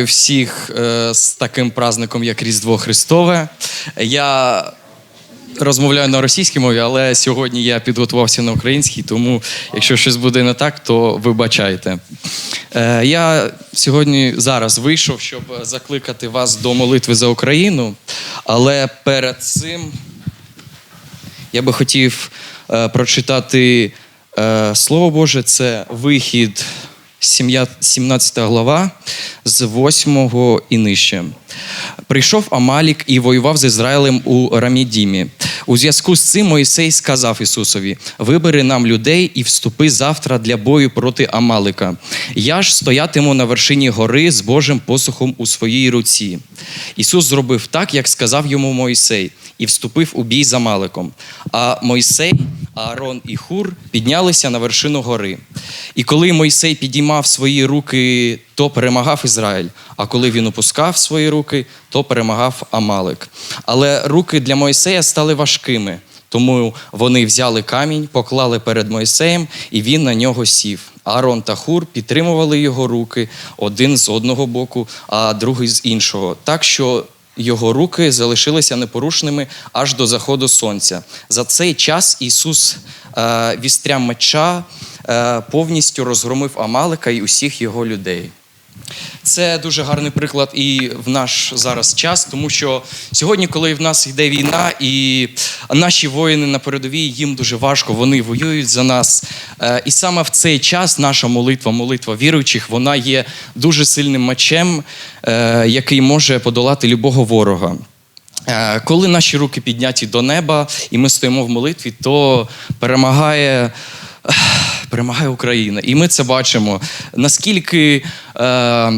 всіх е, з таким праздником, як Різдво Христове. Я розмовляю на російській мові, але сьогодні я підготувався на українській, тому якщо щось буде не так, то вибачайте. Е, Я сьогодні зараз вийшов, щоб закликати вас до молитви за Україну, але перед цим я би хотів е, прочитати Слово Боже, це вихід, 17 глава, з 8 і нижче. Прийшов Амалік і воював з Ізраїлем у Рамідімі. У зв'язку з цим Моїсей сказав Ісусові: Вибери нам людей і вступи завтра для бою проти Амалика. Я ж стоятиму на вершині гори з Божим посухом у своїй руці. Ісус зробив так, як сказав йому Мойсей, і вступив у бій з Амаликом. А Мойсей, Аарон і Хур піднялися на вершину гори. І коли Мойсей підіймав свої руки, то перемагав Ізраїль. А коли він опускав свої руки, то перемагав Амалик. Але руки для Мойсея стали важкими. Тому вони взяли камінь, поклали перед Мойсеєм, і він на нього сів. Аарон та Хур підтримували його руки один з одного боку, а другий з іншого. Так що його руки залишилися непорушними аж до заходу сонця. За цей час Ісус е, вістрям меча е, повністю розгромив Амалика і усіх його людей. Це дуже гарний приклад і в наш зараз час, тому що сьогодні, коли в нас йде війна, і наші воїни на передовій, їм дуже важко, вони воюють за нас. Е, І саме в цей час наша молитва, молитва віруючих, вона є дуже сильним мечем, е, який може подолати любого ворога. Е, Коли наші руки підняті до неба, і ми стоїмо в молитві, то перемагає. Перемагає Україна, і ми це бачимо. Наскільки е,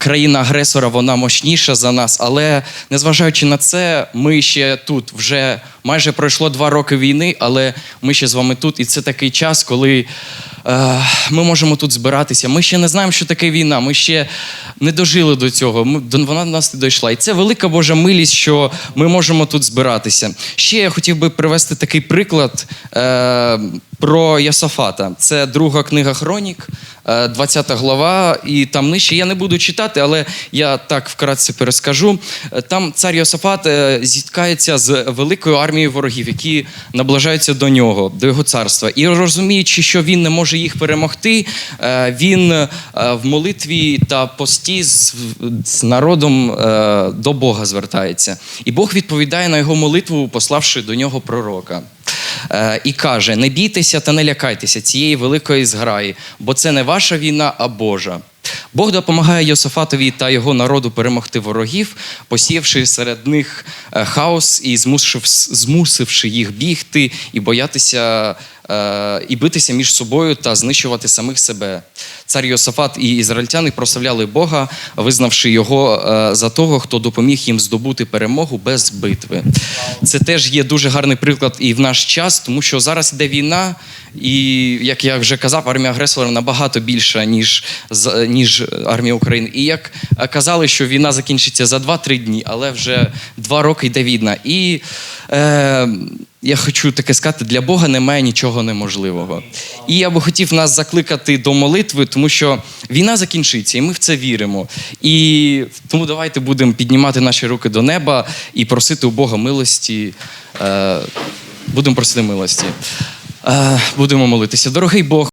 країна-агресора вона мощніша за нас, але незважаючи на це, ми ще тут вже майже пройшло два роки війни, але ми ще з вами тут. І це такий час, коли е, ми можемо тут збиратися. Ми ще не знаємо, що таке війна. Ми ще не дожили до цього. Вона до нас не дійшла. І це велика Божа милість, що ми можемо тут збиратися. Ще я хотів би привести такий приклад. Е, про Йосафата. Це друга книга Хронік, е, 20 глава, і там нижче. Я не буду читати, але я так вкратце перескажу. Е, Там цар Йосафат е, зіткається з великою армією ворогів, які наближаються до нього, до його царства. І розуміючи, що він не може їх перемогти, е, він е, в молитві та пості з, народом е, до Бога звертається. І Бог відповідає на його молитву, пославши до нього пророка. Е, і каже: не бійтеся та не лякайтеся цієї великої зграї, бо це не ваша війна, а Божа. Бог допомагає Йосафатові та його народу перемогти ворогів, посіявши серед них е, хаос і змусивши їх бігти і боятися і битися між собою та знищувати самих себе. Цар Йосафат і ізраїльтяни прославляли Бога, визнавши його е, за того, хто допоміг їм здобути перемогу без битви. Це теж є дуже гарний приклад і в наш час, тому що зараз йде війна, і як я вже казав, армія агресора набагато більша, ніж, ніж армія України. І як е, казали, що війна закінчиться за 2-3 дні, але вже два роки йде війна. І е, я хочу таке сказати: для Бога немає нічого неможливого. І я би хотів нас закликати до молитви, тому що війна закінчиться, і ми в це віримо. І тому давайте будемо піднімати наші руки до неба і просити у Бога милості. Е, будемо просити милості. Е, будемо молитися. Дорогий Бог.